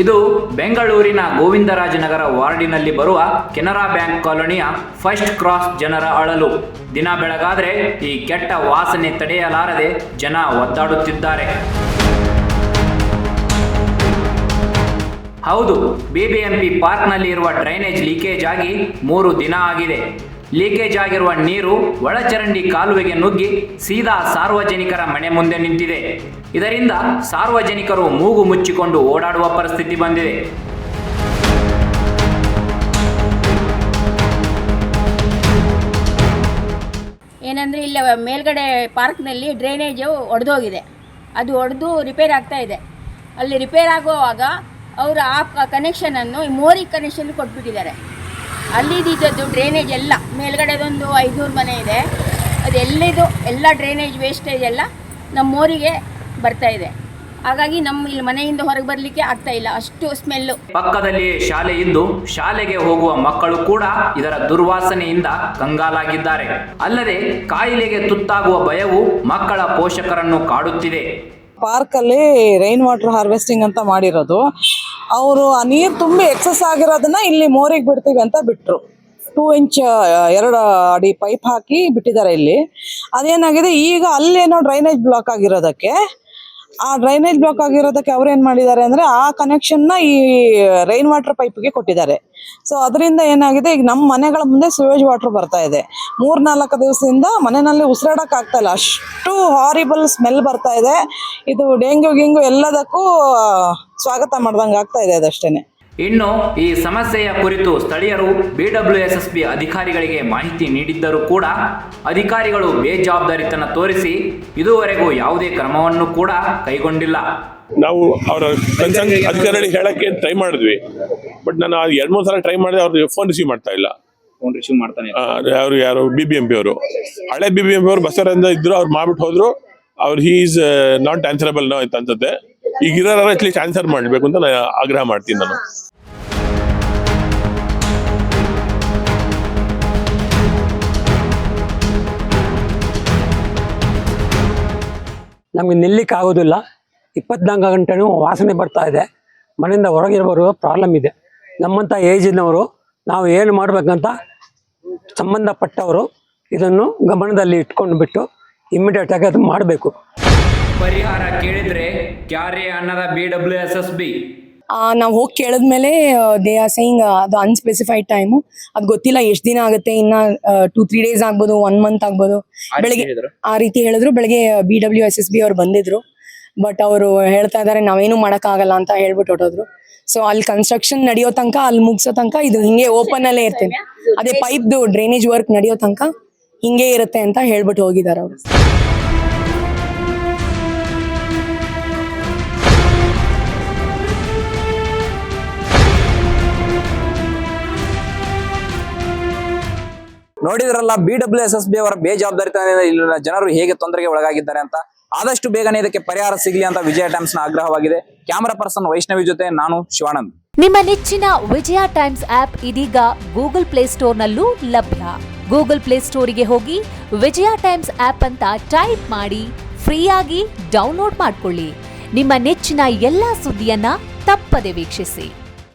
ಇದು ಬೆಂಗಳೂರಿನ ಗೋವಿಂದರಾಜನಗರ ವಾರ್ಡಿನಲ್ಲಿ ಬರುವ ಕೆನರಾ ಬ್ಯಾಂಕ್ ಕಾಲೋನಿಯ ಫಸ್ಟ್ ಕ್ರಾಸ್ ಜನರ ಅಳಲು. ದಿನ ಬೆಳಗಾದ್ರೆ ಈ ಕೆಟ್ಟ ವಾಸನೆ ತಡೆಯಲಾರದೆ ಜನ ಒದ್ದಾಡುತ್ತಿದ್ದಾರೆ. ಹೌದು ಬಿಬಿಎಂಪಿ ಪಾರ್ಕ್ನಲ್ಲಿ ಇರುವ ಡ್ರೈನೇಜ್ ಲೀಕೇಜ್ ಆಗಿ ಮೂರು ದಿನ ಆಗಿದೆ. ಲೀಕೇಜ್ ಆಗಿರುವ ನೀರು ಒಳಚರಂಡಿ ಕಾಲುವೆಗೆ ನುಗ್ಗಿ ಸೀದಾ ಸಾರ್ವಜನಿಕರ ಮನೆ ಮುಂದೆ ನಿಂತಿದೆ. ಇದರಿಂದ ಸಾರ್ವಜನಿಕರು ಮೂಗು ಮುಚ್ಚಿಕೊಂಡು ಓಡಾಡುವ ಪರಿಸ್ಥಿತಿ ಬಂದಿದೆ. ಏನಂದರೆ ಇಲ್ಲ, ಮೇಲ್ಗಡೆ ಪಾರ್ಕ್ನಲ್ಲಿ ಡ್ರೈನೇಜು ಒಡೆದೋಗಿದೆ. ಅದು ಒಡೆದು ರಿಪೇರ್ ಆಗ್ತಾ ಇದೆ. ಅಲ್ಲಿ ರಿಪೇರ್ ಆಗುವಾಗ ಅವರು ಆ ಕನೆಕ್ಷನನ್ನು ಮೋರಿ ಕನೆಕ್ಷನ್ ಕೊಟ್ಬಿಟ್ಟಿದ್ದಾರೆ. ಅಲ್ಲಿದ್ದು ಡ್ರೈನೇಜ್ ಎಲ್ಲ ಮೇಲ್ಗಡೆದೊಂದು ಐದುನೂರು ಮನೆ ಇದೆ. ಅದೆಲ್ಲಿದು ಎಲ್ಲ ಡ್ರೈನೇಜ್ ವೇಸ್ಟೇಜ್ ಎಲ್ಲ ನಮ್ಮೂರಿಗೆ ಬರ್ತಾ ಇದೆ. ಹಾಗಾಗಿ ನಮ್ಮ ಇಲ್ಲಿ ಮನೆಯಿಂದ ಹೊರಗೆ ಬರಲಿಕ್ಕೆ ಆಗ್ತಾ ಇಲ್ಲ ಅಷ್ಟು ಸ್ಮೆಲ್ಲು ಪಕ್ಕದಲ್ಲಿ ಶಾಲೆ ಇದ್ದು ಶಾಲೆಗೆ ಹೋಗುವ ಮಕ್ಕಳು ಕೂಡ ಇದರ ದುರ್ವಾಸನೆಯಿಂದ ಕಂಗಾಲಾಗಿದ್ದಾರೆ. ಅಲ್ಲದೆ ಕಾಯಿಲೆಗೆ ತುತ್ತಾಗುವ ಭಯವು ಮಕ್ಕಳ ಪೋಷಕರನ್ನು ಕಾಡುತ್ತಿದೆ. ಪಾರ್ಕಲ್ಲಿ ರೈನ್ ವಾಟರ್ ಹಾರ್ವೆಸ್ಟಿಂಗ್ ಅಂತ ಮಾಡಿರೋದು. ಅವರು ಆ ನೀರು ತುಂಬಿ ಎಕ್ಸಸ್ ಆಗಿರೋದನ್ನ ಇಲ್ಲಿ ಮೋರಿಗೆ ಬಿಡ್ತೀವಿ ಅಂತ ಬಿಟ್ರು. ಟೂ ಇಂಚ್ ಎರಡು ಅಡಿ ಪೈಪ್ ಹಾಕಿ ಬಿಟ್ಟಿದ್ದಾರೆ ಇಲ್ಲಿ. ಅದೇನಾಗಿದೆ, ಈಗ ಅಲ್ಲೇನೋ ಡ್ರೈನೇಜ್ ಬ್ಲಾಕ್ ಆಗಿರೋದಕ್ಕೆ ಆ ಡ್ರೈನೇಜ್ ಬ್ಲಾಕ್ ಆಗಿರೋದಕ್ಕೆ ಅವ್ರು ಏನ್ ಮಾಡಿದ್ದಾರೆ ಅಂದ್ರೆ ಆ ಕನೆಕ್ಷನ್ನ ಈ ರೈನ್ ವಾಟರ್ ಪೈಪ್ಗೆ ಕೊಟ್ಟಿದ್ದಾರೆ. ಸೊ ಅದರಿಂದ ಏನಾಗಿದೆ, ಈಗ ನಮ್ಮ ಮನೆಗಳ ಮುಂದೆ ಸುವೇಜ್ ವಾಟರ್ ಬರ್ತಾ ಇದೆ. ಮೂರ್ನಾಲ್ಕು ದಿವಸದಿಂದ ಮನೆಯಲ್ಲಿ ಉಸಿರಾಡಕ್ ಆಗ್ತಾ ಇಲ್ಲ. ಅಷ್ಟು ಹಾರಿಬಲ್ ಸ್ಮೆಲ್ ಬರ್ತಾ ಇದೆ. ಇದು ಡೆಂಗ್ಯೂ ಗಿಂಗು ಎಲ್ಲದಕ್ಕೂ ಸ್ವಾಗತ ಮಾಡ್ದಂಗೆ ಆಗ್ತಾ ಇದೆ ಅದಷ್ಟೇನೆ ಇನ್ನು ಈ ಸಮಸ್ಯೆಯ ಕುರಿತು ಸ್ಥಳೀಯರು ಬಿಡಬ್ಲ್ಯೂಎಸ್ಎಸ್ಬಿ ಅಧಿಕಾರಿಗಳಿಗೆ ಮಾಹಿತಿ ನೀಡಿದ್ದರೂ ಕೂಡ ಅಧಿಕಾರಿಗಳು ಬೇಜವಾಬ್ದಾರಿತನ ತೋರಿಸಿ ಇದುವರೆಗೂ ಯಾವುದೇ ಕ್ರಮವನ್ನು ಕೂಡ ಕೈಗೊಂಡಿಲ್ಲ. ನಾವು ಅವರ ಕನ್ಸರ್ನ್ ಅಧಿಕಾರಿಗಳಿಗೆ ಹೇಳಕ್ಕೆ ಟ್ರೈ ಮಾಡಿದ್ವಿ. ಬಟ್ ನಾನು ಅದು ಎರಡು ಮೂರು ಸಲ ಟ್ರೈ ಮಾಡಿದೆ ಅವ್ರು ಫೋನ್ ರಿಸೀವ್ ಮಾಡ್ತಾ ಇಲ್ಲ. ಫೋನ್ ರಿಸೀವ್ ಮಾಡ್ತಾನೆ ಇಲ್ಲ. ಅವರು ಯಾರು ಬಿ ಬಿ ಎಂ ಪಿ ಅವರು. ಹಳೆ ಬಿ ಬಿ ಎಂ ಪಿ ಅವರು ಬಸವರಿಂದ ಇದ್ರು ಅವ್ರು ಮಾಡ್ಬಿಟ್ಟು ಹೋದ್ರು. ಅವ್ರು he is not answerable no ಅಂತ ಅನ್ಸುತ್ತೆ ಈಗ ಇರೋರು ಅಟ್ಲೀಸ್ಟ್ ಆನ್ಸರ್ ಮಾಡಬೇಕು ಅಂತ ನಾನು ಆಗ್ರಹ ಮಾಡ್ತೀನಿ ನಾನು. ನಮಗೆ ನಿಲ್ಲಿಕ್ಕೆ ಆಗೋದಿಲ್ಲ. ಇಪ್ಪತ್ನಾಲ್ಕು ಗಂಟೆನೂ ವಾಸನೆ ಬರ್ತಾ ಇದೆ. ಮನೆಯಿಂದ ಹೊರಗೆ ಪ್ರಾಬ್ಲಮ್ ಇದೆ. ನಮ್ಮಂಥ ಏಜಿನವರು ನಾವು ಏನು ಮಾಡಬೇಕಂತ ಸಂಬಂಧಪಟ್ಟವರು ಇದನ್ನು ಗಮನದಲ್ಲಿ ಇಟ್ಕೊಂಡು ಬಿಟ್ಟು ಇಮ್ಮಿಡಿಯೇಟಾಗಿ ಅದು ಮಾಡಬೇಕು. ಪರಿಹಾರ ಕೇಳಿದ್ರೆ ಕ್ಯಾರೆ ಅನ್ನದ ಬಿಡಬ್ಲ್ಯೂಎಸ್ಎಸ್ಬಿ ನಾವು ಹೋಗಿ ಕೇಳಿದ್ಮೇಲೆ ದೇ ಆರ್ ಸೈಯಿಂಗ್ ಅದು ಅನ್ಸ್ಪೆಸಿಫೈಡ್ ಟೈಮು ಅದು ಗೊತ್ತಿಲ್ಲ ಎಷ್ಟು ದಿನ ಆಗುತ್ತೆ ಇನ್ನ ಟೂ ತ್ರೀ ಡೇಸ್ ಆಗ್ಬೋದು ಒನ್ ಮಂತ್ ಆಗ್ಬೋದು. ಆ ರೀತಿ ಬೆಳಗ್ಗೆ ಹೇಳಿದ್ರು? ಆ ರೀತಿ ಹೇಳಿದ್ರು ಬೆಳಗ್ಗೆ B W S S B ಅವ್ರು ಬಂದಿದ್ರು. ಬಟ್ ಅವರು ಹೇಳ್ತಾ ಇದ್ದಾರೆ ನಾವೇನು ಮಾಡೋಕ್ಕಾಗಲ್ಲ ಅಂತ ಹೇಳ್ಬಿಟ್ಟು ಹೊಟ್ಟೋದ್ರು ಸೊ ಅಲ್ಲಿ ಕನ್ಸ್ಟ್ರಕ್ಷನ್ ನಡೆಯೋ ತನಕ ಅಲ್ಲಿ ಮುಗಿಸೋ ತನಕ ಇದು ಹಿಂಗೆ ಓಪನ್ ಅಲ್ಲೇ ಇರ್ತೇನೆ. ಅದೇ ಪೈಪ್ದು ಡ್ರೈನೇಜ್ ವರ್ಕ್ ನಡೆಯೋ ತನಕ ಹಿಂಗೆ ಇರುತ್ತೆ ಅಂತ ಹೇಳ್ಬಿಟ್ಟು ಹೋಗಿದ್ದಾರೆ ಅವರು. ನೋಡಿದ್ರಲ್ಲ B W S S B ಅವರ ಬೇಜವಾಬ್ದಾರಿತನ ಜನರು ಹೇಗೆ ತೊಂದರೆಗೆ ಒಳಗಾಗಿದ್ದಾರೆ ಅಂತ ಆದಷ್ಟು ಬೇಗನೆ ಇದಕ್ಕೆ ಪರಿಹಾರ ಸಿಗಲಿ ಅಂತ ವಿಜಯ ಟೈಮ್ಸ್ನ ಆಗ್ರಹವಾಗಿದೆ. ಕ್ಯಾಮರಾ ಪರ್ಸನ್ ವೈಷ್ಣವಿ ಜೊತೆ ನಾನು ಶಿವಾನಂದ್. ನಿಮ್ಮ ನೆಚ್ಚಿನ ವಿಜಯ ಟೈಮ್ಸ್ ಆಪ್ ಇದೀಗ ಗೂಗಲ್ ಪ್ಲೇ ಸ್ಟೋರ್ ನಲ್ಲೂ ಲಭ್ಯ. ಗೂಗಲ್ ಪ್ಲೇ ಸ್ಟೋರಿಗೆ ಹೋಗಿ ವಿಜಯ ಟೈಮ್ಸ್ ಆಪ್ ಅಂತ ಟೈಪ್ ಮಾಡಿ ಫ್ರೀಯಾಗಿ ಡೌನ್ಲೋಡ್ ಮಾಡ್ಕೊಳ್ಳಿ. ನಿಮ್ಮ ನೆಚ್ಚಿನ ಎಲ್ಲಾ ಸುದ್ದಿಯನ್ನ ತಪ್ಪದೆ ವೀಕ್ಷಿಸಿ.